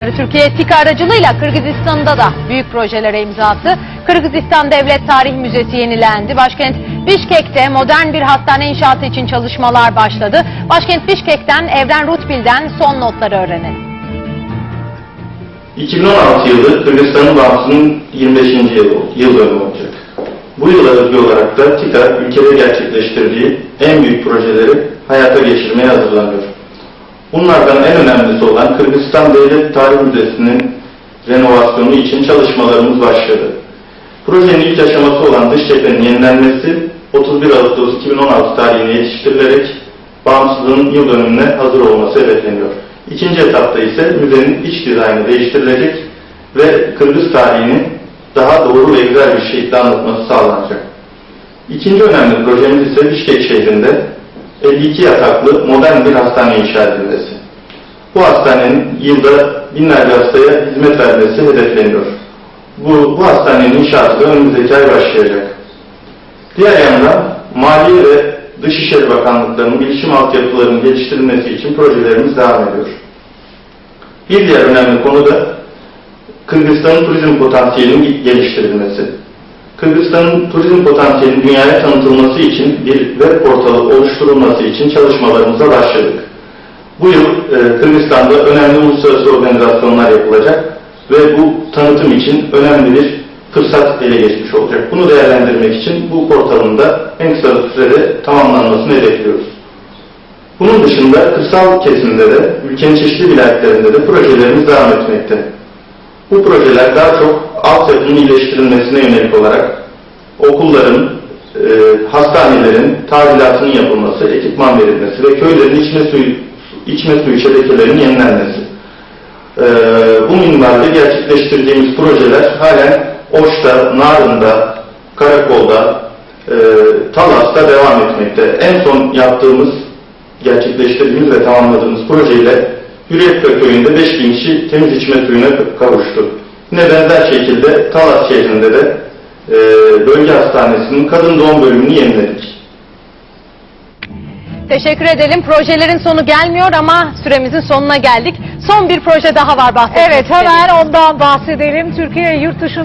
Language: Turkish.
Türkiye TİKA aracılığıyla Kırgızistan'da da büyük projelere imza attı. Kırgızistan Devlet Tarih Müzesi yenilendi. Başkent Bişkek'te modern bir hastane inşaatı için çalışmalar başladı. Başkent Bişkek'ten Evren Rutbil'den son notları öğrenelim. 2016 yılı Kırgızistan'ın bağımsızlığının 25. yıl, yıl dönümü olacak. Bu yıla özgü olarak da TİKA ülkede gerçekleştirdiği en büyük projeleri hayata geçirmeye hazırlanıyor. Bunlardan en önemlisi olan Kırgızistan Devlet Tarih Müzesi'nin renovasyonu için çalışmalarımız başladı. Projenin ilk aşaması olan dış cephenin yenilenmesi 31 Ağustos 2016 tarihine yetiştirilerek bağımsızlığın yıl dönümüne hazır olması hedefleniyor. İkinci etapta ise müzenin iç dizaynı değiştirilecek ve Kırgız tarihini daha doğru ve güzel bir şekilde anlatması sağlanacak. İkinci önemli projemiz ise Bişkek şehrinde 52 yataklı modern bir hastane inşa edilmesi. Bu hastanenin yılda binlerce hastaya hizmet vermesi hedefleniyor. Bu, bu hastanenin inşaatı önümüzdeki ay başlayacak. Diğer yandan Maliye ve Dışişleri Bakanlıklarının bilişim altyapılarının geliştirilmesi için projelerimiz devam ediyor. Bir diğer önemli konu da Kırgızistan'ın turizm potansiyelinin geliştirilmesi. Kırgızistan'ın turizm potansiyelinin dünyaya tanıtılması için bir web portalı oluşturulması için çalışmalarımıza başladık. Bu yıl e, Kırgızistan'da önemli uluslararası organizasyonlar yapılacak ve bu tanıtım için önemli bir fırsat ele geçmiş olacak. Bunu değerlendirmek için bu portalın da en kısa sürede tamamlanmasını hedefliyoruz. Bunun dışında kırsal kesimde de ülkenin çeşitli vilayetlerinde de projelerimiz devam etmekte. Bu projeler daha çok altyapının iyileştirilmesine yönelik olarak okulların, e, hastanelerin tadilatının yapılması, ekipman verilmesi ve köylerin içme suyu, içme suyu şebekelerinin yenilenmesi. E, bu minvalde gerçekleştirdiğimiz projeler halen Oş'ta, Narın'da, Karakol'da, e, Talas'ta devam etmekte. En son yaptığımız, gerçekleştirdiğimiz ve tamamladığımız projeyle Hürriyetköy köyünde 5000 kişi temiz içme suyuna kavuştu. Yine benzer şekilde Talas şehrinde de e, bölge hastanesinin kadın doğum bölümünü yeniledik. Teşekkür edelim. Projelerin sonu gelmiyor ama süremizin sonuna geldik. Son bir proje daha var bahsetmek Evet hemen ondan bahsedelim. Türkiye yurt dışında